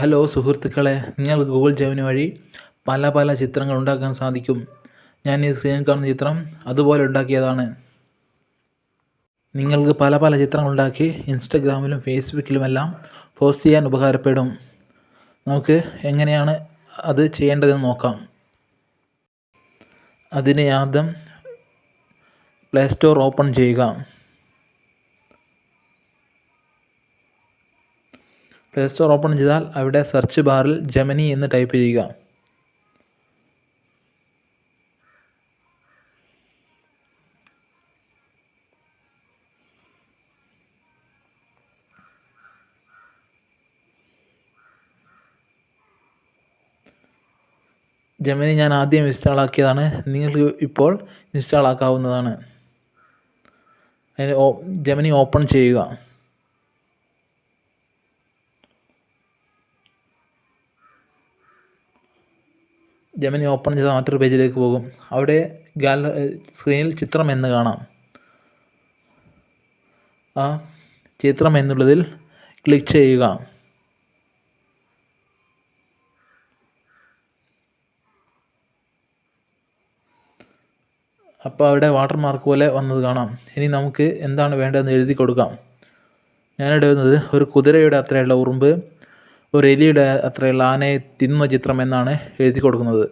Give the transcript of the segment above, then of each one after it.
Hello സുഹൃത്തുക്കളെ നിങ്ങൾക്ക് Google Gemini വഴി പല പല ചിത്രങ്ങൾ ഉണ്ടാക്കാൻ സാധിക്കും. ഞാൻ ഈ സ്ക്രീനിൽ കാണുന്ന ചിത്രം അതുപോലെ ഉണ്ടാക്കിയതാണ്. നിങ്ങൾക്ക് പല പല ചിത്രങ്ങൾ ഉണ്ടാക്കി ഇൻസ്റ്റഗ്രാമിലും ഫേസ്ബുക്കിലുമെല്ലാം പോസ്റ്റ് ചെയ്യാൻ ഉപകാരപ്പെടും. നമുക്ക് എങ്ങനെയാണ് അത് ചെയ്യേണ്ടതെന്ന് നോക്കാം. അതിന് ആദ്യം പ്ലേ സ്റ്റോർ ഓപ്പൺ ചെയ്യുക. പ്ലേ സ്റ്റോർ ഓപ്പൺ ചെയ്താൽ അവിടെ സെർച്ച് ബാറിൽ ജെമിനി എന്ന് ടൈപ്പ് ചെയ്യുക. ജെമിനി ഞാൻ ആദ്യം ഇൻസ്റ്റാൾ ആക്കിയതാണ്. നിങ്ങൾക്ക് ഇപ്പോൾ ഇൻസ്റ്റാൾ ആക്കാവുന്നതാണ്. അതിന് ജെമിനി ഓപ്പൺ ചെയ്യുക. ജെമിനി ഓപ്പൺ ചെയ്താൽ മറ്റൊരു പേജിലേക്ക് പോകും. അവിടെ ഗാല സ്ക്രീനിൽ ചിത്രം എന്ന് കാണാം. ആ ചിത്രം എന്നുള്ളതിൽ ക്ലിക്ക് ചെയ്യുക. അപ്പോൾ അവിടെ വാട്ടർമാർക്ക് പോലെ വന്നത് കാണാം. ഇനി നമുക്ക് എന്താണ് വേണ്ടതെന്ന് എഴുതി കൊടുക്കാം. ഞാനിടുന്നത് ഒരു കുതിരയുടെ അത്രയുള്ള ഉറുമ്പ്. ഒരു എലിയുടെ അത്രയുള്ള ആനയെ തിന്നുന്ന ചിത്രം എന്നാണ് എഴുതി കൊടുക്കുന്നത്.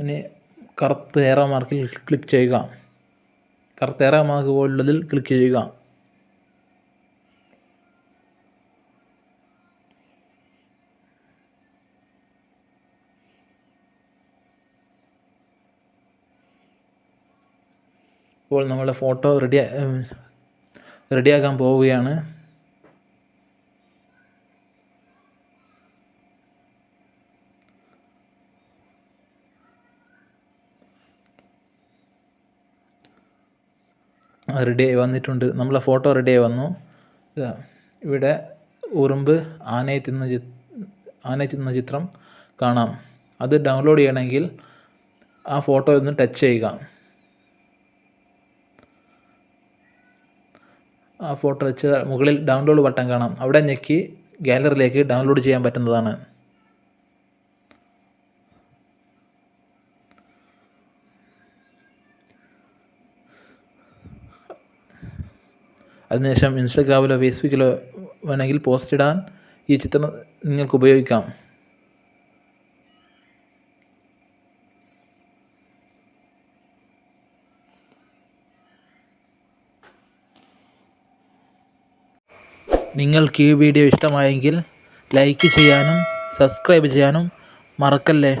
ഇനി കറുത്ത ഏറോ മാർക്കിൽ ക്ലിക്ക് ചെയ്യുക. കറുത്ത ഏറോ മാർക്ക് പോലുള്ളതിൽ ക്ലിക്ക് ചെയ്യുക. ഇപ്പോൾ നമ്മുടെ ഫോട്ടോ റെഡി റെഡിയാക്കാൻ പോവുകയാണ്. റെഡിയായി വന്നിട്ടുണ്ട്. നമ്മളെ ഫോട്ടോ റെഡിയായി വന്നു. ഇവിടെ ഉറുമ്പ് ആനയെ തിന്ന ആനയെ തിന്ന ചിത്രം കാണാം. അത് ഡൗൺലോഡ് ചെയ്യണമെങ്കിൽ ആ ഫോട്ടോ ഒന്ന് ടച്ച് ചെയ്യുക. ആ ഫോട്ടോ വെച്ച് മുകളിൽ ഡൗൺലോഡ് ബട്ടൺ കാണാം. അവിടെ ഞെക്കി ഗാലറിയിലേക്ക് ഡൗൺലോഡ് ചെയ്യാൻ പറ്റുന്നതാണ്. അതിനുശേഷം ഇൻസ്റ്റാഗ്രാമിലോ ഫേസ്ബുക്കിലോ വേണമെങ്കിൽ പോസ്റ്റ് ഇടാൻ ഈ ചിത്രം നിങ്ങൾക്ക് ഉപയോഗിക്കാം നിങ്ങൾക്ക് ഈ വീഡിയോ ഇഷ്ടമായെങ്കിൽ ലൈക്ക് ചെയ്യാനും സബ്സ്ക്രൈബ് ചെയ്യാനും മറക്കല്ലേ?